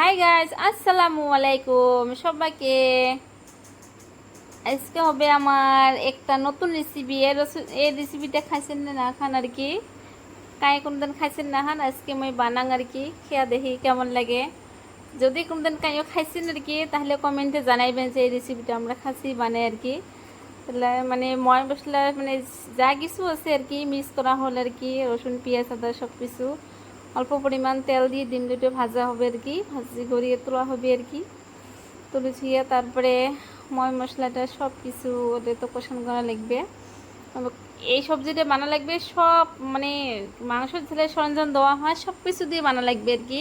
Hi guys আসসালামু আলাইকুম সবাইকে। আজকে হবে আমার একটা নতুন রেসিপি এই রস- এই রেসিপিটা খাইছেন না খান আর কি। কাই কোনদিন খাইছেন না খান? আজকে মই বানাং আর কি। খেয়া দেখি কেমন লাগে। যদি কোনদিন কাইও খাইছেন আর কি, তাহলে কমেন্টে জানাইবেন যে এই রেসিপিটা আমরা খাসি বানাই আর কি। তাহলে মানে মই মশলা মানে যা কিছু আছে আর কি মিক্স করা হল আর কি। রসুন, পেঁয়াজ, আদা সব কিছু অল্প পরিমাণ তেল দিয়ে ডিম দুটো ভাজা হবে আর কি, ভাজি গড়িয়ে তোলা হবে আর কি। তুলে ছুঁয়ে তারপরে ময় মশলাটা সব কিছু ওদের তো কষান করা লাগবে। এই সবজিটা বানা লাগবে সব মানে মাংসের ঝোলে সরঞ্জাম দেওয়া হয় সব কিছু দিয়ে বানা লাগবে আর কি।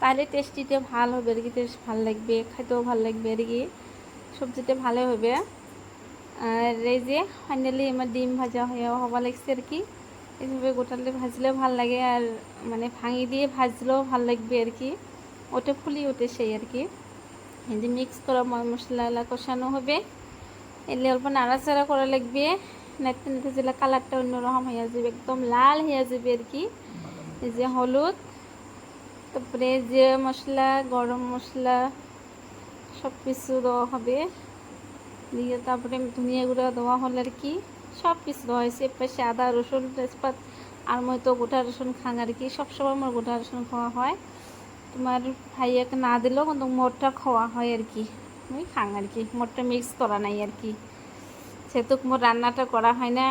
তাহলে টেস্টিটা ভালো হবে আর কি টেস্ট ভালো লাগবে খাইতেও ভালো লাগবে আর কি। সবজিটা ভালো হবে। আর এই যে ফাইনালি আমার ডিম ভাজা হয়ে হওয়া লাগছে আর কি। এইভাবে গোটালে ভাজলেও ভালো লাগে আর মানে ভাঙি দিয়ে ভাজলেও ভালো লাগবে আর কি। ওটা ফুলি ওঠে সেই আর কি। এই যে মিক্স করা মশলা কষানো হবে। এলে অল্প নাড়াচাড়া করা লাগবে। নাড়তে নাড়তে যেটা কালারটা অন্যরকম হয়ে যাবে, একদম লাল হয়ে যাবে আর কি। এই যে হলুদ, তারপরে যে মশলা, গরম মশলা সব কিছু দেওয়া হবে। দিয়ে তারপরে ধনিয়া গুঁড়া দেওয়া হল আর কি। সব কিছু হয়েছে পাশে আদা, রসুন, তেজপাত, আর মই তো গোটা রসুন খাং আর কি। সবসময় আমার গোটা রসুন খাওয়া হয়। তোমার ভাইয়াকে না দিলেও কিন্তু মোটটা খাওয়া হয় আর কি। আমি খাং আর কি, মোটটা মিক্স করা নাই আর কি। সেহেতু মোর রান্নাটা করা হয় না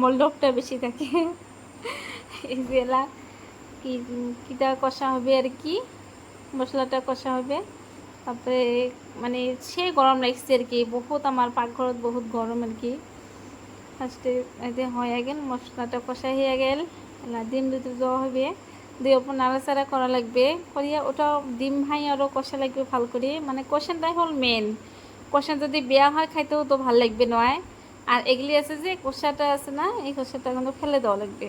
মোর লোকটা বেশি থাকে। এই কি, কিটা কষা হবে আর কি, মশলাটা কষা হবে। তারপরে মানে সে গরম লাগছে আর কি, বহুত আমার পাকঘৰত বহুত গরম আর কি। ফার্স্টে এতে হয়ে গেল, মশলাটা কষা হয়ে গেল ডিম দুটো দেওয়া হবে। দিয়ে ওপর নাড়াচাড়া করা লাগবে, করিয়া ওটাও ডিম ভাই আরও কষা লাগবে ভালো করে। মানে কষানটাই হল মেন কষান যদি বেয়া হয় খাইতেও তো ভালো লাগবে নয়। আর এগুলি আছে যে, কষাটা আছে না, এই কষাটা কিন্তু ফেলে দেওয়া লাগবে।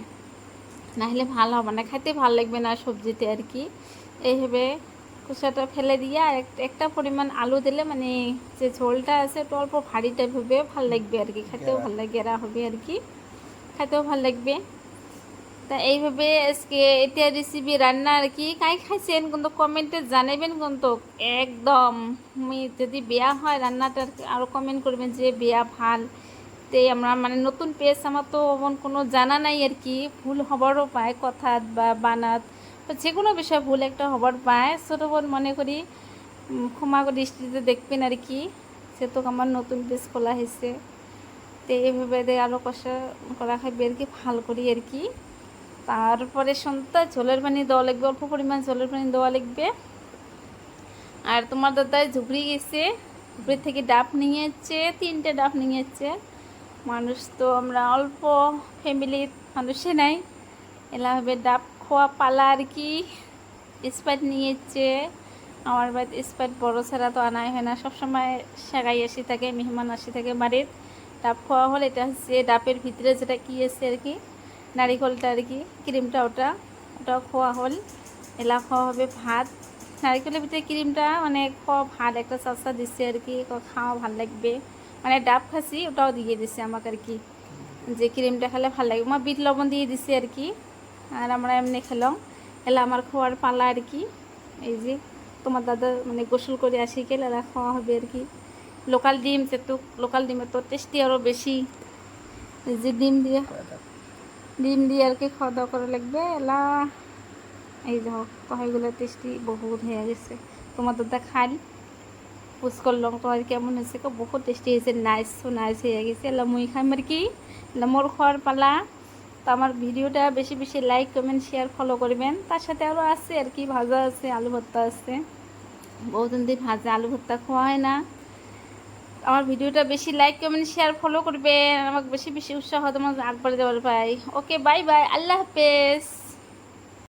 নাহলে ভালো হবে না, খাইতে ভালো লাগবে না সবজিতে আর কি। এইভাবে কুচাটা ফেলে দিয়ে আর এক- একটা পরিমাণ আলু দিলে মানে যে ঝোলটা আছে একটু অল্প ভারী টাইপ হবে, ভালো লাগবে আর কি। খেতেও ভালো লাগে এরা হবে আর কি। খেতেও ভালো লাগবে। তা এইভাবে আজকে এটা রেসিপি রান্না আর কি। কাই খাইছেন কিন্তু কমেন্টে জানাবেন কিন্তু। একদম যদি বেয়া হয় রান্নাটা আরও কমেন্ট করবেন যে বেয়া, ভালো। তে আমরা মানে নতুন পেজ, আমার তো কোনো জানা নাই আর কি। ভুল হবারও পায়, কথাত বা বানাত। বা যে কোনো বিষয় ভুল একটা হবার পায়, ছোটো বোন মনে করি ক্ষমা দৃষ্টিতে দেখবেন আর কি সেহেতু আমার নতুন পেজ খোলা হয়েছে। তো এইভাবে আরও কষা করা খাইবে আর কি, ভালো করি আর কি। তারপরে সন্ধ্যা ঝোলের পানি দেওয়া লাগবে, অল্প পরিমাণ ঝোলের পানি দেওয়া লাগবে। আর তোমার দাদাই ঝুপড়ি গেছে, ঝুপড়ি থেকে ডাব নিয়ে যাচ্ছে তিনটে ডাব নিয়ে যাচ্ছে মানুষ তো আমরা অল্প ফ্যামিলির মানুষে নাই এলাভাবে ডাব খোয়া পালা আর কি। স্পাইট নিয়ে যাচ্ছে আমার বাড়িতে স্পাইট বড় ছাড়া তো আনাই হয় না। সবসময় সেগাই আসি থাকে, মেহমান আসি থাকে বাড়ির। ডাব খাওয়া হল এটা হচ্ছে ডাবের ভিতরে যেটা কি আছে আর কি, নারিকলটা আর কি, ক্রিমটা ওটা। ওটাও খাওয়া হল। এলা খাওয়া হবে ভাত। নারিকলের ভিতরে ক্রিমটা মানে খাওয়া ভাত একটা চাষা দিচ্ছে আর কি ক- খাওয়া ভালো লাগবে। মানে ডাব খাসি, ওটাও দিয়ে দিছে আমাকে আর কি। যে ক্রিমটা খেলে ভালো লাগবে। আমার বিট লবণ দিয়ে দিছে আর কি। আর আমরা এমনি খেলাম এলা আমার খাওয়ার পালা আর কি। এই যে তোমার দাদা মানে গোসল করে আসি গেলে এলা খাওয়া হবে আর কি। লোকাল ডিম যেহেতু লোকাল ডিমের তো টেস্টি আরও বেশি। এই যে ডিম দিয়ে ডিম দিয়ে আর কি খাওয়া দাওয়া করা লাগবে। এলা এই যাও কহাইগুলো টেস্টি বহুত হয়ে গেছে। তোমার দাদা খাই পুষ করলাম তোমার কেমন হয়েছে কো বহুত টেস্টি হয়েছে। নাইস নাইস হয়ে গেছে। এলা মুই খাইম আর কি। এলা মোর খাওয়ার পালা। তো আমার ভিডিওটা বেশি বেশি লাইক কমেন্ট শেয়ার ফলো করবেন। তার সাথে আরও আছে আর কি, ভাজা আছে, আলু ভর্তা আছে। বহুদিন দিয়ে ভাজা আলু ভর্তা খাওয়া হয় না। আমার ভিডিওটা বেশি লাইক কমেন্ট শেয়ার ফলো করবেন। আমাকে বেশি বেশি উৎসাহ তোমার আগবাড়ে দেওয়ার পাই ওকে বাই বাই আল্লাহ হাফেজ।